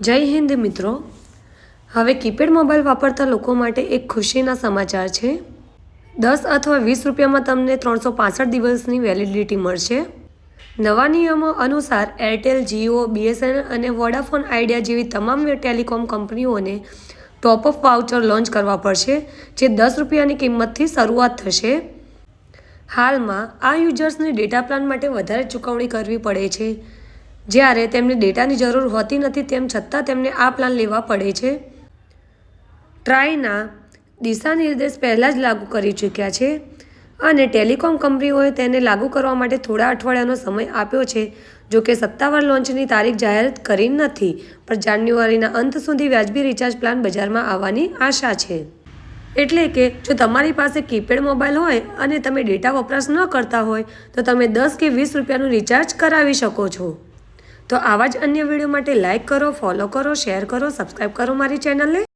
જય હિન્દ મિત્રો. હવે કીપેડ મોબાઈલ વાપરતા લોકો માટે એક ખુશીના સમાચાર છે. દસ અથવા વીસ રૂપિયામાં તમને ત્રણસો પાસઠ દિવસની વેલિડિટી મળશે. નવા નિયમો અનુસાર એરટેલ, જીઓ, બીએસએનએલ અને વોડાફોન આઈડિયા જેવી તમામ ટેલિકોમ કંપનીઓને ટોપઅપ વાઉચર લોન્ચ કરવા પડશે, જે દસ રૂપિયાની કિંમતથી શરૂઆત થશે. હાલમાં આ યુઝર્સને ડેટા પ્લાન માટે વધારે ચૂકવણી કરવી પડે છે. જ્યારે તેમને ડેટાની જરૂર હોતી નથી તેમ છતાં તેમને આ પ્લાન લેવા પડે છે. ટ્રાયના દિશાનિર્દેશ પહેલાં જ લાગુ કરી ચૂક્યા છે અને ટેલિકોમ કંપનીઓએ તેને લાગુ કરવા માટે થોડા અઠવાડિયાનો સમય આપ્યો છે. જો કે સત્તાવાર લોન્ચની તારીખ જાહેર કરી નથી, પણ જાન્યુઆરીના અંત સુધી વ્યાજબી રિચાર્જ પ્લાન બજારમાં આવવાની આશા છે. એટલે કે જો તમારી પાસે કીપેડ મોબાઈલ હોય અને તમે ડેટા વપરાશ ન કરતા હોય, તો તમે દસ કે વીસ રૂપિયાનું રિચાર્જ કરાવી શકો છો. તો આવા જ અન્ય વીડિયો માટે લાઇક કરો ફોલો કરો શેર કરો સબસ્ક્રાઈબ કરો મારી ચેનલને